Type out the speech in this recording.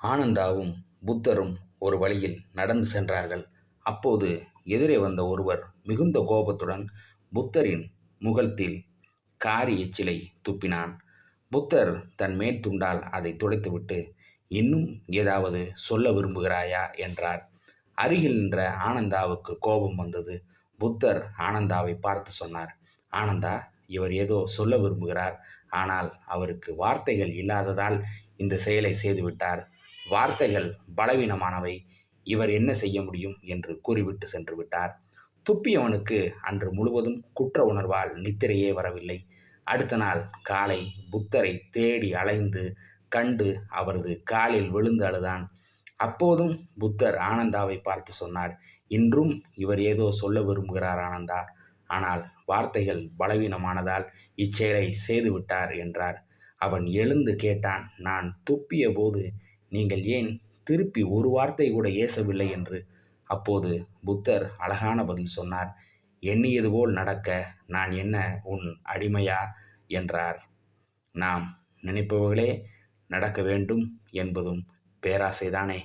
ஆனந்தாவும் புத்தரும் ஒரு வழியில் நடந்து சென்றார்கள். அப்போது எதிரே வந்த ஒருவர் மிகுந்த கோபத்துடன் புத்தரின் முகத்தில் காரி எச்சிலை துப்பினான். புத்தர் தன் மேற்துண்டால் அதை துடைத்துவிட்டு இன்னும் ஏதாவது சொல்ல விரும்புகிறாயா? என்றார். அருகில் நின்ற ஆனந்தாவுக்கு கோபம் வந்தது. புத்தர் ஆனந்தாவை பார்த்து சொன்னார். ஆனந்தா இவர் ஏதோ சொல்ல விரும்புகிறார். ஆனால் அவருக்கு வார்த்தைகள் இல்லாததால் இந்த செயலை செய்துவிட்டார் வார்த்தைகள் பலவீனமானவை. இவர் என்ன செய்ய முடியும் என்று கூறிவிட்டு சென்று விட்டார். துப்பியவனுக்கு அன்று முழுவதும் குற்ற உணர்வால் நித்திரையே வரவில்லை. அடுத்த நாள் காலை புத்தரை தேடி அலைந்து கண்டு அவரது காலில் விழுந்து அழுதான். அப்போதும் புத்தர் ஆனந்தாவை பார்த்து சொன்னார் இன்றும் இவர் ஏதோ சொல்ல விரும்புகிறார் ஆனந்தா. ஆனால் வார்த்தைகள் பலவீனமானதால் இச்செயலை செய்துவிட்டார் என்றார். அவன் எழுந்து கேட்டான் நான் துப்பிய போது நீங்கள் ஏன் திருப்பி ஒரு வார்த்தை கூட ஏசவில்லை என்று? அப்போது புத்தர் அழகான பதில் சொன்னார் எண்ணியது போல் நடக்க நான் என்ன உன் அடிமையா? என்றார். நாம் நினைப்பவர்களே நடக்க வேண்டும் என்பதும் பேராசைதானே?